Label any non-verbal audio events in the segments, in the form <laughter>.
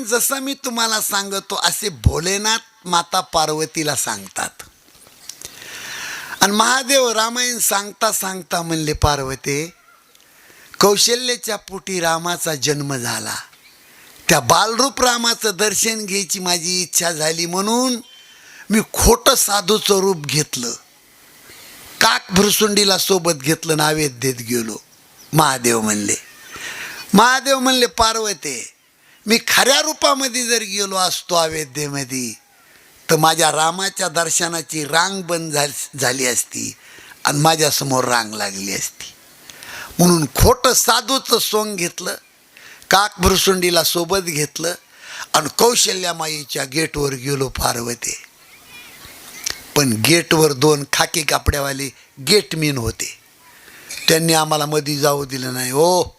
रामायण जसं मी तुम्हाला सांगतो असे भोलेनाथ माता पार्वतीला सांगतात. आणि महादेव रामायण सांगता सांगता म्हणले पार्वते कौशल्याच्या पोटी रामाचा जन्म झाला. त्या बालरूप रामाचं दर्शन घ्यायची माझी इच्छा झाली म्हणून मी खोटं साधूचं रूप घेतलं. काक भुरसुंडीला सोबत घेतलं नावेद देत गेलो. महादेव म्हणले. महादेव म्हणले पार्वते मी खऱ्या रूपामध्ये जर गेलो असतो अवेद्येमध्ये तर माझ्या रामाच्या दर्शनाची रांग बंद झाली झाली असती आणि माझ्यासमोर रांग लागली असती. म्हणून खोटं साधूचं सोंग घेतलं काक भुरसुंडीला सोबत घेतलं आणि कौशल्यामाईच्या गेटवर गेलो पार्वते. पण गेटवर दोन खाकी कापड्यावाले गेटमीन होते. त्यांनी आम्हाला मधी जाऊ दिलं नाही. हो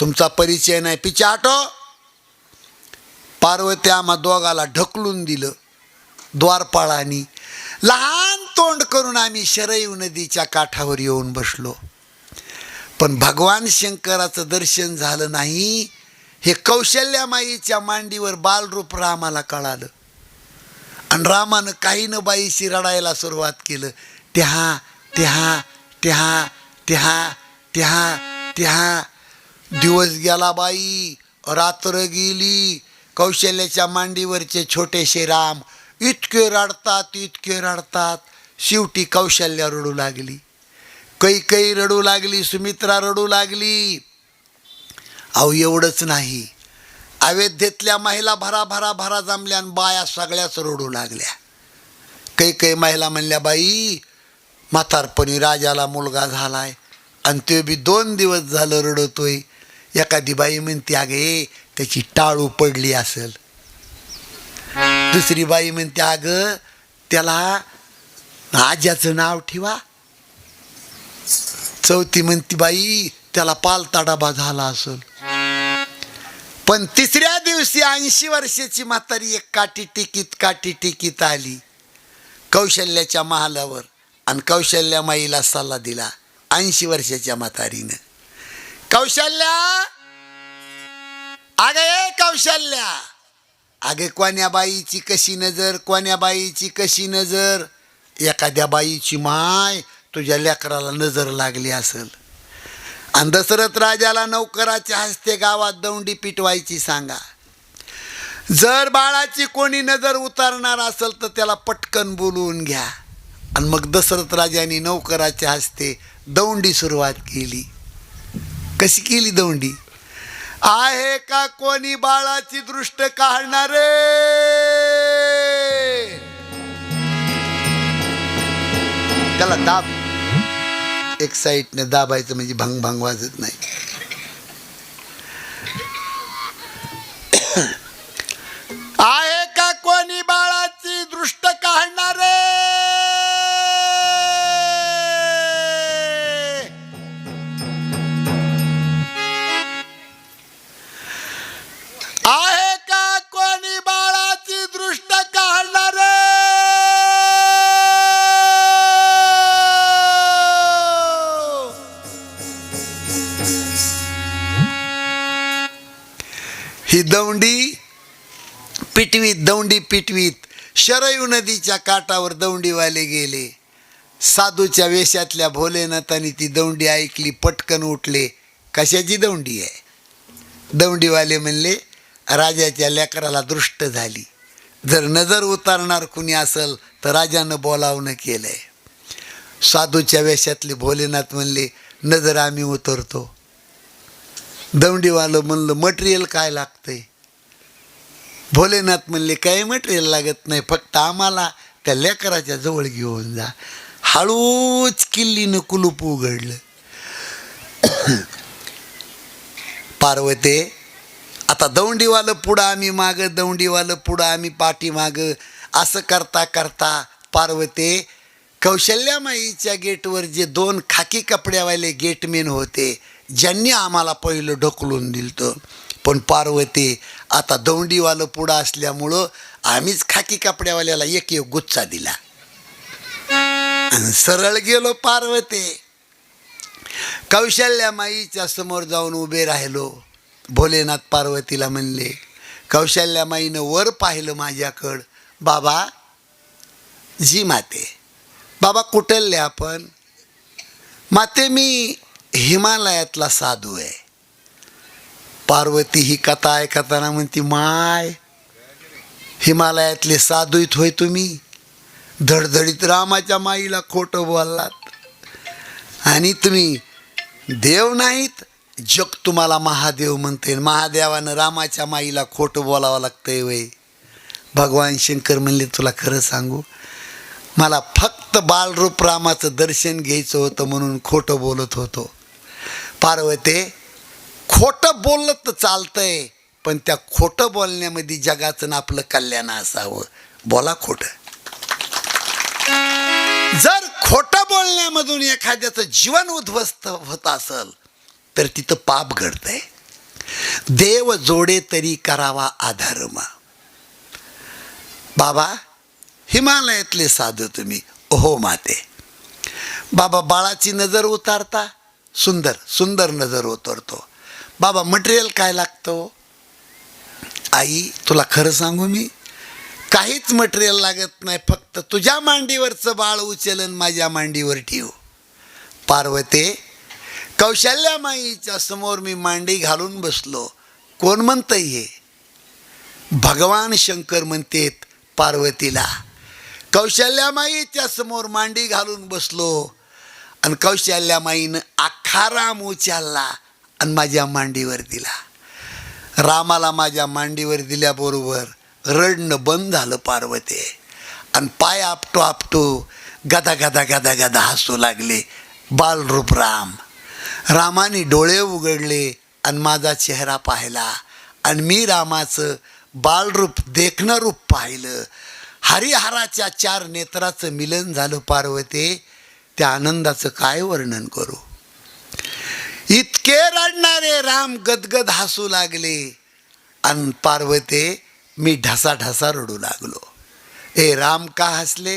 तुमचा परिचय नाही. पिचाटो आटो पार्वती आम्हा दोघाला ढकलून दिलं द्वारपाळानी. लहान तोंड करून आम्ही शरयू नदीच्या काठावर येऊन बसलो. पण भगवान शंकराचं दर्शन झालं नाही हे कौशल्यामाईच्या मांडीवर बालरूप रामाला कळालं. आणि रामानं काही न बाईशी रडायला सुरुवात केलं. त्या त्या त्या त्या त्या त्या दिवस गेला बाई रात्र गेली कौशल्याच्या मांडीवरचे छोटेसे राम इतके रडतात इतके रडतात. शेवटी कौशल्या रडू लागली. कैकई रडू लागली सुमित्रा रडू लागली. अहो एवढंच नाही. अवेध्येतल्या महिला भरा भरा भरा जमल्या आणि बाया सगळ्याच रडू लागल्या. काही काही महिला म्हणल्या बाई म्हातारपणी राजाला मुलगा झालाय आणि ते बी दोन दिवस झालं रडतोय. एखादी बाई म्हणते अगे त्याची टाळू पडली असेल. दुसरी बाई म्हणते अग त्याला आज्याचं नाव ठेवा. चौथी म्हणती बाई त्याला पालता डबा झाला असेल. पण तिसऱ्या दिवशी ऐंशी वर्षाची म्हातारी एक काठी टिकीत काठी टिकीत आली. कौशल्याच्या महालावर आणि कौशल्या माईला सल्ला दिला ऐंशी वर्षाच्या म्हातारीनं. कौशल्या अगं ए कौशल्या. अगे कोण्या बाईची कशी नजर कोण्या बाईची कशी नजर? एखाद्या बाईची माय तुझ्या लेकराला नजर लागली असेल. आणि दशरथ राजाला नौकराच्या हस्ते गावात दौंडी पिटवायची सांगा. जर बाळाची कोणी नजर उतारणार असेल तर त्याला पटकन बोलवून घ्या. आणि मग दशरथ राजाने नौकराच्या हस्ते दौंडी सुरुवात केली. कशी केली दौंडी? आहे का कोणी बाळाची दृष्ट काढणारे? त्याला दाब. एक साईडने दाबायचं म्हणजे भंग भंग वाजत नाही. आहे का कोणी बाळाची दृष्ट काढणारे? पिटवीत दौंडी पिटवीत. शरयू नदीच्या काठावर दौंडीवाले गेले. साधूच्या वेशातल्या भोलेनाथाने ती दौंडी ऐकली पटकन उठले. कशाची दौंडी आहे? दौंडीवाले म्हणले राजाच्या लेकराला दृष्ट झाली. जर नजर उतारणार कुणी असेल तर राजानं बोलावणं केलंय. साधूच्या वेशातले भोलेनाथ म्हणले नजर आम्ही उतरतो. दौंडीवालं म्हणलं मटेरियल काय लागतंय? भोलेनाथ म्हणले काही मटेरियल लागत नाही फक्त आम्हाला त्या लेकराच्या जवळ घेऊन जा. हळूच किल्लीनं कुलूप उघडलं. <coughs> पार्वते आता दौंडीवालं पुढं आम्ही मागं दौंडीवालं पुढं आम्ही पाठीमागं. असं करता करता पार्वते कौशल्यामाईच्या गेटवर जे दोन खाकी कपड्यावाले गेटमेन होते ज्यांनी आम्हाला पहिलं ढकलून दिलं पण पार्वती आता दौंडीवालं पुढं असल्यामुळं आम्हीच खाकी कपड्यावाल्याला एक एक गुच्छा दिला. आणि सरळ गेलो पार्वते. कौशल्यामाईच्या समोर जाऊन उभे राहिलो. भोलेनाथ पार्वतीला म्हणले कौशल्यामाईनं वर पाहिलं माझ्याकडं. बाबा जी माते. बाबा कुठलले आपण? माते मी हिमालयातला साधू आहे. पार्वती ही कथा ऐकताना म्हणती माय हिमालयातले साधूत होय तुम्ही. धडधडीत रामाच्या माईला खोटं बोललात. आणि तुम्ही देव नाहीत जग तुम्हाला महादेव म्हणते. महादेवानं रामाच्या माईला खोटं बोलावं लागतंय वय. भगवान शंकर म्हणले तुला खरं सांगू मला फक्त बालरूप रामाचं दर्शन घ्यायचं होतं म्हणून खोटं बोलत होतो. पार्वते खोटं बोललं तर चालतंय पण त्या खोटं बोलण्यामध्ये जगाचं ना आपलं कल्याण असावं. बोला खोटं. जर खोटं बोलण्यामधून एखाद्याचं जीवन उद्ध्वस्त होत असल तर तिथं पाप घडतंय. देव जोडे तरी करावा आधारमा बाबा हिमालयातले साधू तुम्ही. हो माते. बाबा बाळाची नजर उतारता. सुंदर सुंदर नजर उतरतो. बाबा मटेरियल काय लागतं? आई तुला खरं सांगू मी? काहीच मटेरियल लागत नाही फक्त तुझ्या मांडीवरचं बाळ उचलन माझ्या मांडीवर ठेव. पार्वते कौशल्यामाईच्या समोर मी मांडी घालून बसलो. कोण म्हणतंय हे? भगवान शंकर म्हणतेत पार्वतीला. कौशल्यामाईच्या समोर मांडी घालून बसलो. आणि कौशल्यामाईनं अख्खा राम उचलला. आणि माझ्या मांडीवर दिला. रामाला माझ्या मांडीवर दिल्याबरोबर रडणं बंद झालं पार्वते. आणि पाय आपटो आपटो गदा गदा गदा गदा हसू लागले बालरूप राम. रामाने डोळे उघडले आणि माझा चेहरा पाहिला. आणि मी रामाचं बालरूप देखणं रूप पाहिलं. हरिहराच्या चार नेत्राचं मिलन झालं पार्वते. त्या आनंदाचं काय वर्णन करू? इतके रडणारे राम गदगद हसू लागले. आणि पार्वते मी ढसा ढसा रडू लागलो. ए राम का हसले?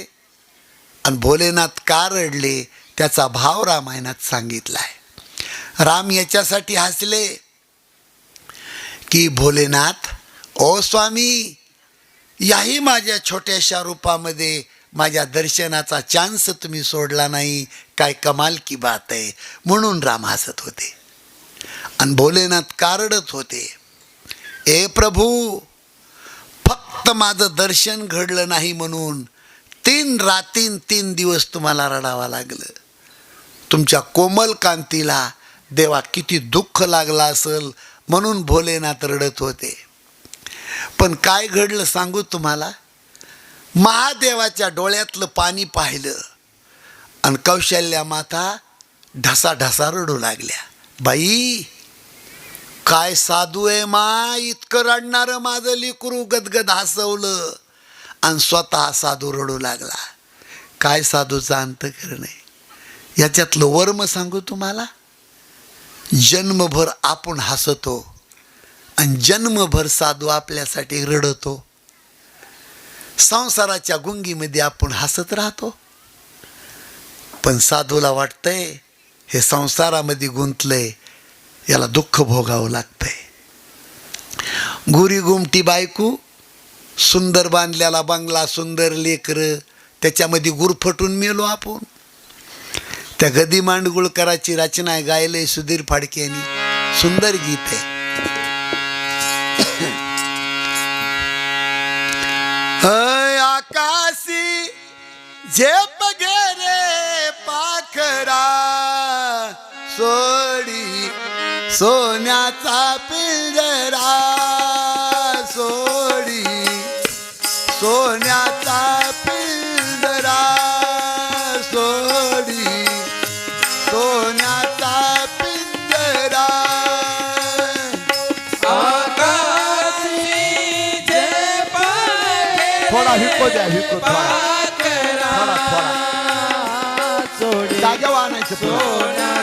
आणि भोलेनाथ का रडले? त्याचा भाव रामायणात सांगितलाय. राम याच्यासाठी हसले की भोलेनाथ ओ स्वामी याही माझ्या छोट्याशा रूपामध्ये माझ्या दर्शनाचा चान्स तुम्ही सोडला नाही. काय कमाल की बात आहे. म्हणून राम हसत होते. आणि भोलेनाथ कारडत होते. ए प्रभू फक्त माझं दर्शन घडलं नाही म्हणून तीन रातीन तीन दिवस तुम्हाला रडावं लागलं. तुमच्या कोमल कांतीला देवा किती दुःख लागलं असेल म्हणून भोलेनाथ रडत होते. पण काय घडलं सांगू तुम्हाला? महादेवाच्या डोळ्यातलं पाणी पाहिलं. आणि कौशल्या माता ढसा ढसा रडू लागल्या. बाई काय साधू आहे मा? इतकं रडणारं माझं लिकरू गदगद हसवलं. आणि स्वतः साधू रडू लागला. काय साधूचा अंत नाही याच्यातलं वर्म सांगू तुम्हाला? जन्मभर आपण हसतो. आणि जन्मभर साधू आपल्यासाठी रडतो. संसाराच्या गुंगीमध्ये आपण हसत राहतो. पण साधूला वाटतंय हे संसारामध्ये गुंतलंय याला दुःख भोगावं लागतंय. गुरी गुमटी बायकू सुंदर बांधलेला बंगला सुंदर लेकरं त्याच्यामध्ये गुरफटून मेलो आपण. त्या गदी मांडगुळकराची रचना आहे गायलंय सुधीर फाडके यांनी सुंदर गीत आहे. आकाशी झेप गेरे पाखरा. सोडी सोन्याचा पिंजरा. सोडी सोन्याचा द्या थोडा थोडा आणायचं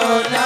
हे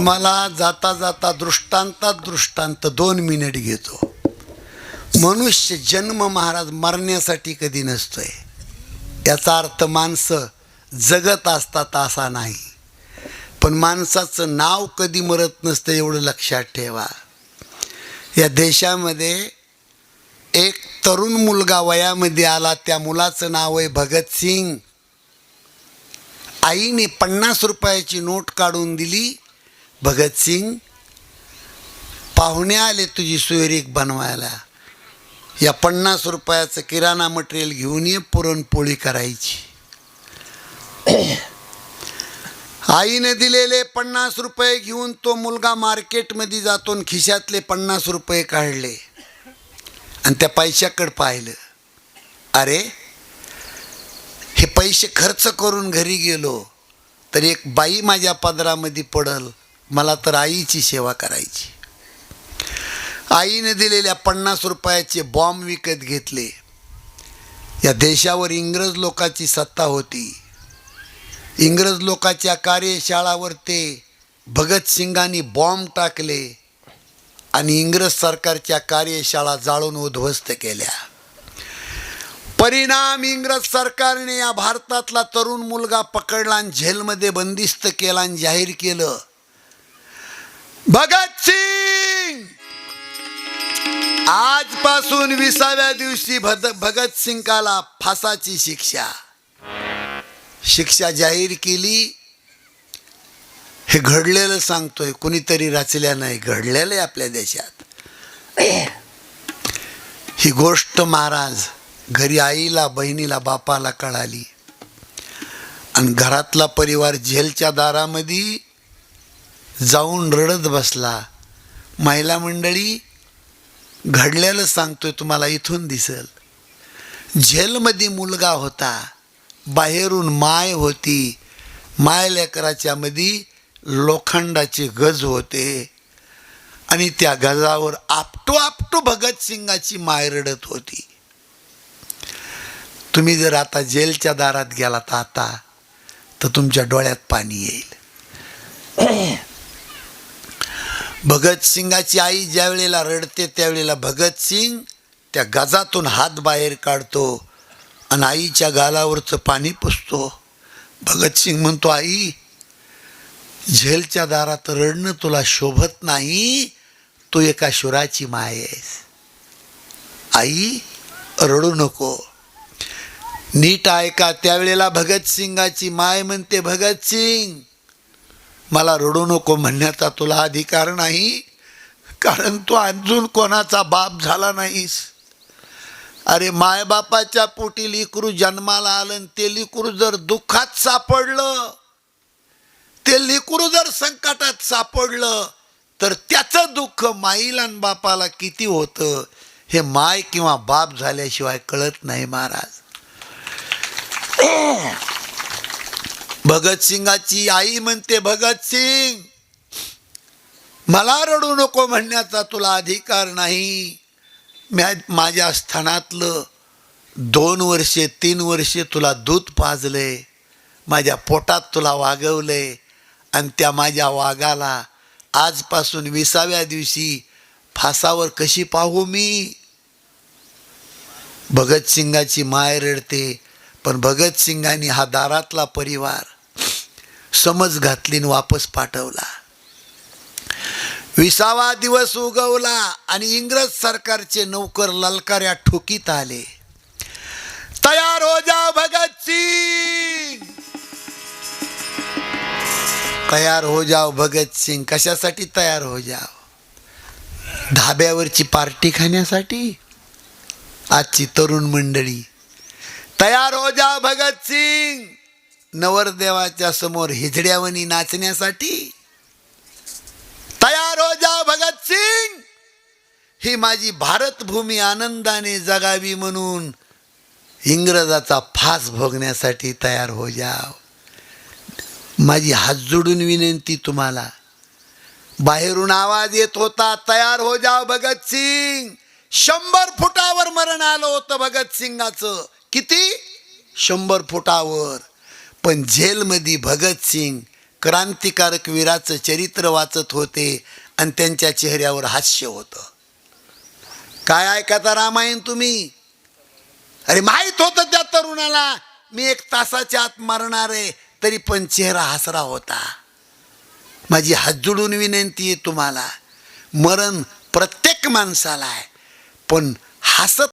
तुम्हाला जाता जाता दृष्टांतात दृष्टांत दोन मिनिट घेतो. मनुष्य जन्म महाराज मरण्यासाठी कधी नसतोय. याचा अर्थ माणसं जगत असतात असा नाही. पण माणसाचं नाव कधी मरत नसतं एवढं लक्षात ठेवा. या देशामध्ये एक तरुण मुलगा वयामध्ये आला त्या मुलाचं नाव आहे भगतसिंग आईने पन्नास रुपयाची नोट काढून दिली भगतसिंग पाहुणे आले तुझी सोयरीक बनवायला. या पन्नास रुपयाचं किराणा मटेरियल घेऊन ये पुरणपोळी करायची. आईने दिलेले पन्नास रुपये घेऊन तो मुलगा मार्केटमध्ये जातो आणि खिशातले पन्नास रुपये काढले. आणि त्या पैशाकडे पाहिलं. अरे हे पैसे खर्च करून घरी गेलो तर एक बाई माझ्या पदरामध्ये पडल. मला तर आईची सेवा करायची. आईने दिलेल्या पन्नास रुपयाचे बॉम्ब विकत घेतले. या देशावर इंग्रज लोकाची सत्ता होती. इंग्रज लोकाच्या कार्यशाळावर ते भगतसिंगांनी बॉम्ब टाकले आणि इंग्रज सरकारच्या कार्यशाळा जाळून उद्ध्वस्त केल्या. परिणाम इंग्रज सरकारने या भारतातला तरुण मुलगा पकडला आणि झेलमध्ये बंदिस्त केला आणि जाहीर केलं. भगतसिंग आजपासून विसाव्या दिवशी भद भगतसिंगाला फासाची शिक्षा. शिक्षा जाहीर केली. हे घडलेलं सांगतोय कुणीतरी रचल्या नाही घडलेलं आहे आपल्या देशात. ही गोष्ट महाराज घरी आईला बहिणीला बापाला कळाली. आणि घरातला परिवार झेलच्या दारामध्ये जाऊन रडत बसला. महिला मंडळी घडलेलं सांगतोय तुम्हाला इथून दिसल. झेलमध्ये मुलगा होता. बाहेरून माय होती. माय लेकराच्या मध्ये लोखंडाचे गज होते. आणि त्या गजावर आपटो आपटो भगतसिंगाची माय रडत होती. तुम्ही जर आता जेलच्या दारात गेलात आता तर तुमच्या डोळ्यात पाणी येईल. भगतसिंगाची आई ज्या वेळेला रडते त्यावेळेला भगतसिंग त्या गजातून हात बाहेर काढतो आणि आईच्या गालावरचं पाणी पुसतो. भगतसिंग म्हणतो आई झेलच्या दारात रडणं तुला शोभत नाही तू एका शुराची माय आहेस. आई रडू नको. नीट ऐका त्यावेळेला भगतसिंगाची माय म्हणते भगतसिंग मला रडू नको म्हणण्याचा तुला अधिकार नाही कारण तू अजून कोणाचा बाप झाला नाहीस. अरे मायबापाच्या पोटी लिकरू जन्माला आलं आणि ते लिकरू जर दुःखात सापडलं ते लिकरू जर संकटात सापडलं तर त्याचं दुःख माईला आणि बापाला किती होतं हे माय किंवा बाप झाल्याशिवाय कळत नाही महाराज. भगतसिंगाची आई म्हणते भगतसिंग मला रडू नको म्हणण्याचा तुला अधिकार नाही. म्या माझ्या स्थानातलं दोन वर्षे तीन वर्षे तुला दूध पाजले माझ्या पोटात तुला वागवले आणि त्या माझ्या वाघाला आजपासून विसाव्या दिवशी फासावर कशी पाहू मी? भगतसिंगाची माय रडते पण भगतसिंगांनी हा दारातला परिवार समज घातली वापस पाठवला. विसावा दिवस उगवला आणि इंग्रज सरकारचे नौकर ललकाऱ्या ठोकीत आले. तयार हो जा भगतसिंग तयार हो जाओ भगतसिंग कशासाठी तयार हो जाव धाब्यावरची पार्टी खाण्यासाठी? आजची तरुण मंडळी तयार हो जा भगतसिंग नवरदेवाच्या समोर हिजड्यावनी नाचण्यासाठी. तयार हो जा भगतसिंग ही माझी भारतभूमी आनंदाने जगावी म्हणून इंग्रजाचा फास भोगण्यासाठी तयार हो जाव. माझी हात जोडून विनंती तुम्हाला. बाहेरून आवाज येत होता तयार हो जाव भगतसिंग शंभर फुटावर मरण आलं होतं भगतसिंगाचं किती? शंभर फुटावर. पण जेलमध्ये भगतसिंग क्रांतिकारक वीराचं चरित्र वाचत होते आणि त्यांच्या चेहऱ्यावर हास्य होतं. काय ऐकता रामायण तुम्ही? अरे माहीत होतं त्या तरुणाला मी एक तासाच्या आत मरणार आहे तरी पण चेहरा हसरा होता. माझी हात विनंती आहे तुम्हाला मरण प्रत्येक माणसाला आहे पण हसत